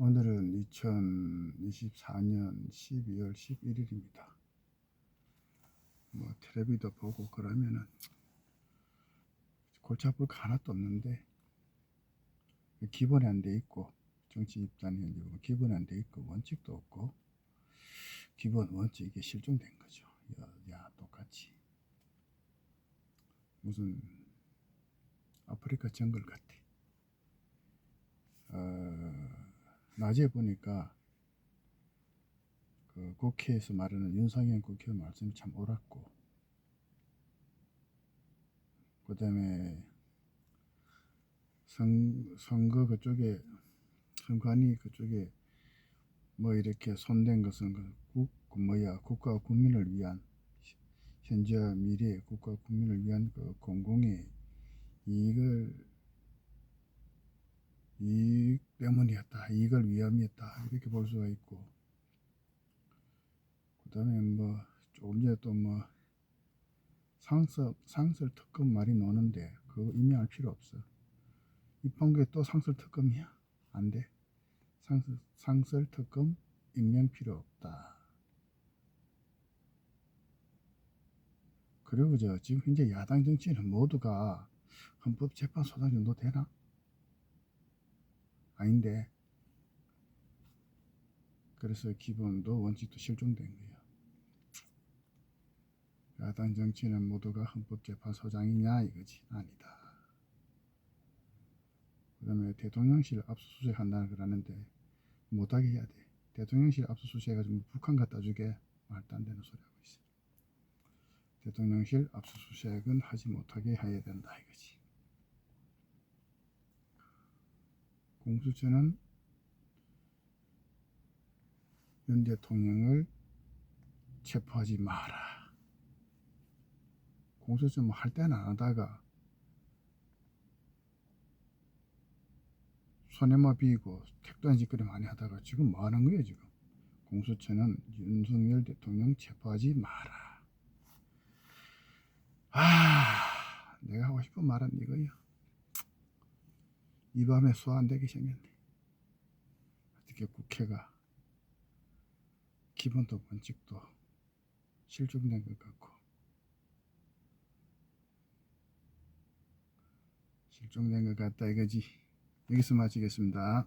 오늘은 2024년 12월 11일입니다. 뭐 텔레비도 보고 그러면은 골치 아플 거 하나도 없는데 기본이 안 돼 있고 정치 입단이 기본이 안 돼 있고 원칙도 없고 기본 원칙이 실종된 거죠. 여야 똑같이 무슨 아프리카 정글 같아. 어, 낮에 보니까 그 국회에서 말하는 윤상현 국회의원 말씀이 참 옳았고 그 다음에 선, 선거 그쪽에 선관위 그쪽에 뭐 이렇게 손댄 것은 그 국, 그 뭐야 국가 국민을 위한 현재와 미래 국가 국민을 위한 그 공공의 이익을 이익 때문이었다. 이익을 위함이었다. 이렇게 볼 수가 있고 그 다음에 뭐 조금 전에 또 뭐 상설 상설 특검 말이 노는데 그거 임명할 필요 없어. 이 판국에 또 상설 특검이야? 안 돼. 상설 상설 특검 임명 필요 없다. 그리고 저 지금 현재 야당 정치인은 모두가 헌법재판소장 정도 되나? 아닌데 그래서 기본도 원칙도 실종된 거예요. 야당 정치인은 모두가 헌법재판 소장이냐 이거지 아니다. 그 다음에 대통령실 압수수색 한다는 그러는데 못하게 해야 돼. 대통령실 압수수색 해가지고 북한 갖다 주게 말도 안 되는 소리 하고 있어. 대통령실 압수수색은 하지 못하게 해야 된다 이거지. 공수처는 윤 대통령을 체포하지 마라. 공수처 뭐 할 때는 안 하다가 손해만 비고 택도한 짓거리 많이 하다가 지금 뭐 하는 거예요 지금? 공수처는 윤석열 대통령 체포하지 마라. 아, 내가 하고 싶은 말은 이거예요. 이 밤에 소화 안 되게 생겼네. 어떻게 국회가 기본도 원칙도 실종된 것 같고 실종된 것 같다 이거지. 여기서 마치겠습니다.